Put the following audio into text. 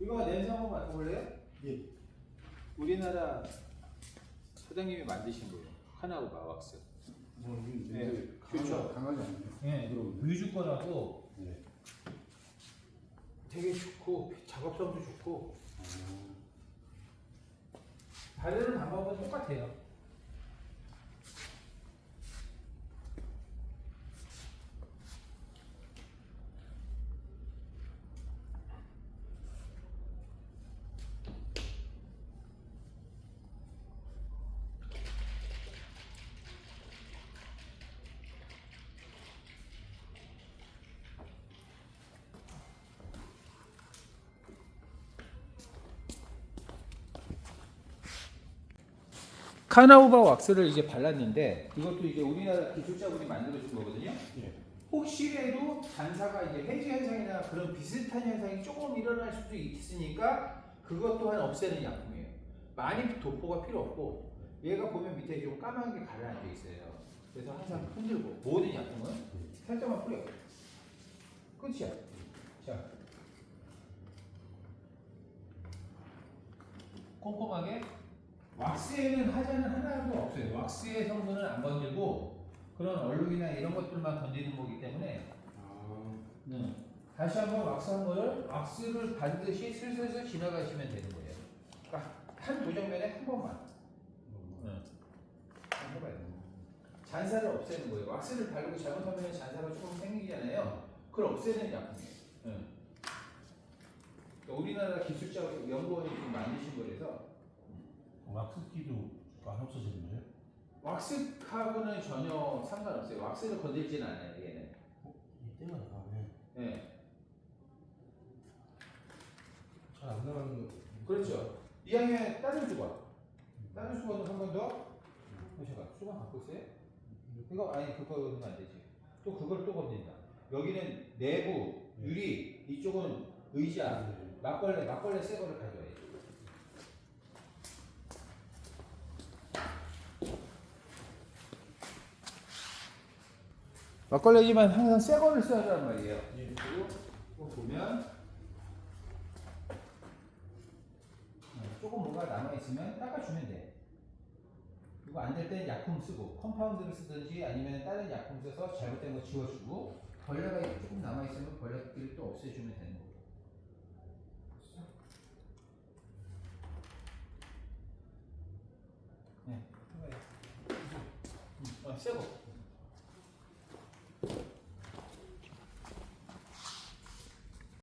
이거 냄새 한번 맡아볼래요? 예. 우리나라 사장님이 만드신 거예요. 하나우바 왁스. 뭐 이게 네, 네. 그렇죠. 강하지 않네요. 네, 뮤직거라고 네. 되게 좋고 작업성도 좋고 어, 바르는 방법은 똑같아요. 카나우바 왁스를 이제 발랐는데 이것도 이제 우리나라 기술자분이 만들어준 거거든요. 예. 혹시라도 단사가 이제 해지 현상이나 그런 비슷한 현상이 조금 일어날 수도 있으니까 그것 또한 없애는 약품이에요. 많이 도포가 필요 없고 얘가 보면 밑에 좀 까만 게 가라앉아 있어요. 그래서 항상 흔들고 모든 약품은 살짝만 뿌려. 끝이야. 자, 꼼꼼하게 왁스에는 하자는 하나도 없어요. 왁스의 성분은 안 건들고 그런 얼룩이나 이런 것들만 건드리는 거기 때문에 아, 음. 다시 한번 왁스 한 거를 왁스를 반드시 슬슬슬 지나가시면 되는 거예요. 그러니까 한 도정면에 한 번만 어, 한번 해봐야 돼요. 잔사를 없애는 거예요. 왁스를 바르고 잘못하면 잔사가 조금 생기잖아요. 그걸 없애는 약품이에요. 음. 그러니까 우리나라 기술자 연구원이 지금 만드신 거라서 왁스기도 안 없어지는 거예요? 왁스하고는 전혀 상관없어요. 왁스를 건들지는 않아요. 얘는. 이 때문에 가네. 네. 잘 안 나가는 거. 그렇죠. 이왕에 다른 수건. 다른 수건을 한 번 더. 보셔봐. 수건 갖고 있어요? 이거 아니 그거는 안 되지. 또 그걸 또 건든다. 여기는 내부 유리, 이쪽은 의자, 네. 막걸리, 막걸리 새 거를 가져와야지. 막걸리지만 항상 새 거를 써야 한단 말이에요. 예, 그리고 보면 어, 조금 뭔가 남아있으면 닦아주면 돼. 그리고 안 될 땐 약품 쓰고 컴파운드를 쓰든지 아니면 다른 약품 써서 잘못된 거 지워주고 벌레가 조금 남아있으면 벌레끼리 또 없애주면 되는 거고. 네. 어, 음, 아, 새거.